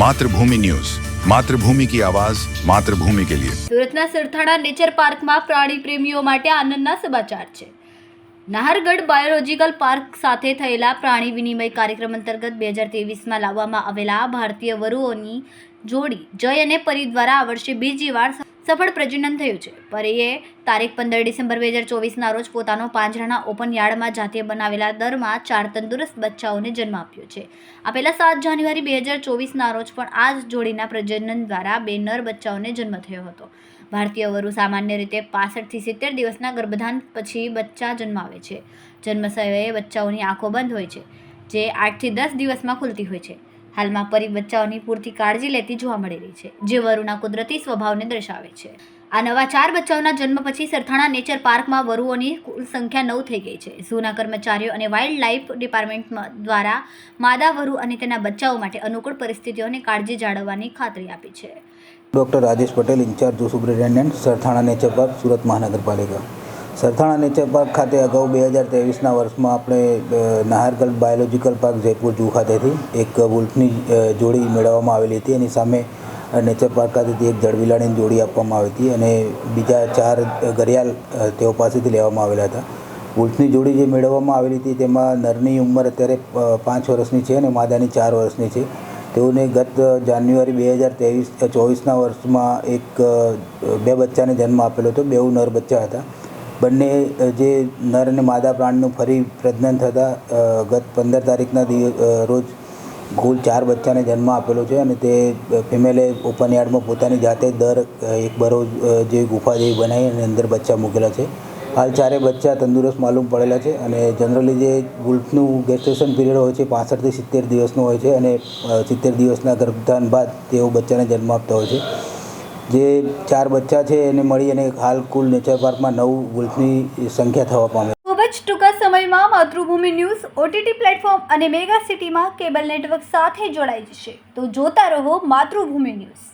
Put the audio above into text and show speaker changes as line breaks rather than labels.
Mathrubhumi news. Mathrubhumi કી આવાજ, માતૃભૂમિ કે લિયે.
સુરતના સરથાણા નેચર પાર્કમાં પ્રાણી પ્રેમીઓ માટે આનંદના સમાચાર છે. નાહરગઢ બાયોલોજીકલ પાર્ક સાથે થયેલા પ્રાણી વિનિમય કાર્યક્રમ અંતર્ગત બે હજાર તેવીસમાં લાવવામાં આવેલા ભારતીય વરુઓની જોડી જય અને પરી દ્વારા આ વર્ષે બીજી વાર સફળ પ્રજનન થયું છે. પરીએ તારીખ પંદર ડિસેમ્બર બે હજાર ચોવીસના રોજ પોતાનો પાંજરાના ઓપન યાર્ડમાં જાતે બનાવેલા દરમાં ચાર તંદુરસ્ત બચ્ચાઓને જન્મ આપ્યો છે. આ પહેલાં સાત જાન્યુઆરી બે હજાર ચોવીસના રોજ પણ આ જ જોડીના પ્રજનન દ્વારા બે નર બચ્ચાઓને જન્મ થયો હતો. ભારતીય વરુ સામાન્ય રીતે પાસઠથી સિત્તેર દિવસના ગર્ભધાન પછી બચ્ચા જન્માવે છે. જન્મ સમયે બચ્ચાઓની આંખો બંધ હોય છે, જે આઠથી દસ દિવસમાં ખુલતી હોય છે. હાલમાં પરી બચ્ચાઓની પૂરતી કાળજી લેતી જોવા મળી રહી છે, જે વરુના કુદરતી સ્વભાવને દર્શાવે છે. આ નવા ચાર બચ્ચાઓના જન્મ પછી સરથાણા નેચર પાર્કમાં વરુઓની કુલ સંખ્યા નવ થઈ ગઈ છે. ઝૂના કર્મચારીઓ અને વાઇલ્ડ લાઇફ ડિપાર્ટમેન્ટ દ્વારા માદા, વરુ અને તેના બચ્ચાઓ માટે અનુકૂળ પરિસ્થિતિઓને કાળજી જાળવવાની ખાતરી આપી છે.
Doctor Rajesh Patel, incharge superintendent, Sarthana nature park, Surat મહાનગરપાલિકા. સરથાણા નેચર પાર્ક ખાતે અગાઉ બે હજાર ત્રેવીસના વર્ષમાં આપણે Nahargarh biological park Jaipur zoo ખાતેથી એક વુલ્ફની જોડી મેળવવામાં આવેલી હતી. એની સામે નેચર પાર્ક ખાતેથી એક જળવિલાણીની જોડી આપવામાં આવી હતી અને બીજા ચાર ઘરિયાલ તેઓ પાસેથી લેવામાં આવેલા હતા. વુલ્ફની જોડી જે મેળવવામાં આવેલી હતી તેમાં નરની ઉંમર અત્યારે પાંચ વર્ષની છે અને માદાની ચાર વર્ષની છે. તેઓને ગત જાન્યુઆરી બે હજાર ત્રેવીસ ચોવીસના વર્ષમાં એક બે બચ્ચાને જન્મ આપેલો હતો. બેઉ નર બચ્ચા હતા. બંને જે નર અને માદા પ્રાણીનું ફરી પ્રજનન થતાં ગત પંદર તારીખના રોજ કુલ ચાર બચ્ચાને જન્મ આપેલો છે અને તે ફિમેલે ઓપન યાર્ડમાં પોતાની જાતે દર એક બરોજ જેવી ગુફા જેવી બનાવી અને અંદર બચ્ચા મૂકેલા છે. હાલ ચારે બચ્ચા તંદુરસ્ત માલુમ પડેલા છે અને જનરલી જે ગુલ્ફનું ગેસ્ટેશન પીરિયડ હોય છે પાસઠથી સિત્તેર દિવસનો હોય છે અને સિત્તેર દિવસના ગર્ભધાન બાદ તેઓ બચ્ચાને જન્મ આપતા હોય છે. જે ચાર બચ્ચા છે એને મળી અને હાલ કુલ નેચર પાર્કમાં નવ વુલ્ફની સંખ્યા થવા પામે.
ખૂબ જ ટૂંકા સમયમાં માતૃભૂમિ ન્યૂઝ, ઓટીટી પ્લેટફોર્મ અને મેગા સિટીમાં કેબલ નેટવર્ક સાથે જોડાઈ જશે. તો જોતા રહો માતૃભૂમિ ન્યૂઝ.